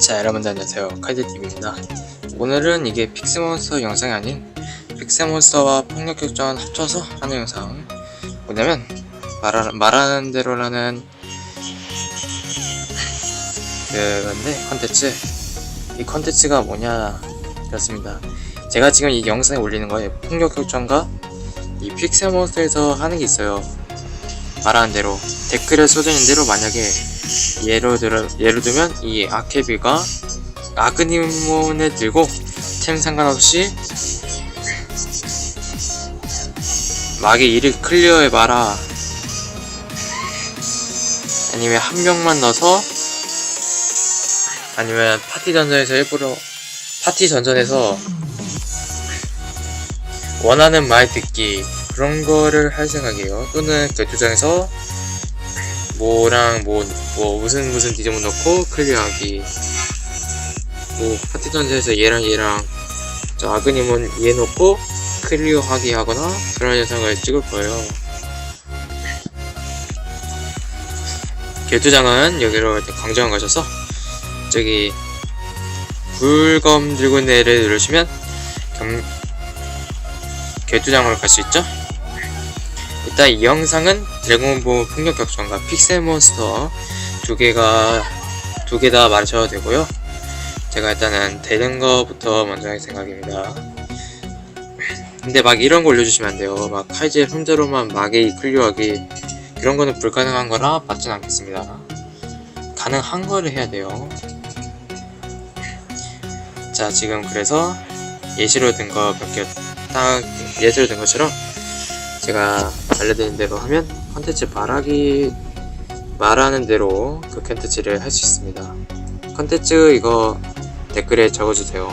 자 여러분들 안녕하세요. 카이드TV입니다. 오늘은 이게 픽스몬스터 영상이 아닌 픽스몬스터와 폭력격전 합쳐서 하는 영상. 뭐냐면 말하, 말하는 대로라는 그건데 컨텐츠. 이 컨텐츠가 뭐냐 그렇습니다. 제가 지금 이 영상에 올리는 거예요 폭력격전과 이 픽스몬스터에서 하는 게 있어요. 말하는 대로 댓글에 써져 있는 대로 만약에 예로 들어 예를 들면 이 아케비가 아그니몬을 들고 템 상관없이 막의 일을 클리어해 봐라. 아니면 한 명만 넣어서 아니면 파티 전전에서 일부러 파티 전전에서 원하는 말 듣기 그런 거를 할 생각이에요. 또는 그 두장에서 뭐랑 뭐, 뭐 무슨 무슨 디저몬 넣고 클리어하기. 뭐 파티 전제에서 얘랑 얘랑 저 아그님은 얘 넣고 클리어하기 하거나 그런 영상을 찍을 거예요. 개투장은 여기로 광장 가셔서 저기 불검 들고 애를 누르시면 경... 개투장으로 갈 수 있죠 일단 이 영상은 드래곤볼 폭력 격전과 픽셀 몬스터 두 개가 두 개다 말하셔도 되고요. 제가 일단은 되는 거부터 먼저 할 생각입니다. 근데 막 이런 거 올려주시면 안 돼요. 막 카이제 혼자로만 막의 클리어하기 그런 거는 불가능한 거라 받진 않겠습니다. 가능한 거를 해야 돼요. 자 지금 그래서 예시로 든 거 몇 개 딱 예시로 든 것처럼 제가 알려드린 대로 하면 컨텐츠 말하기 말하는 대로 그 컨텐츠를 할 수 있습니다. 컨텐츠 이거 댓글에 적어주세요.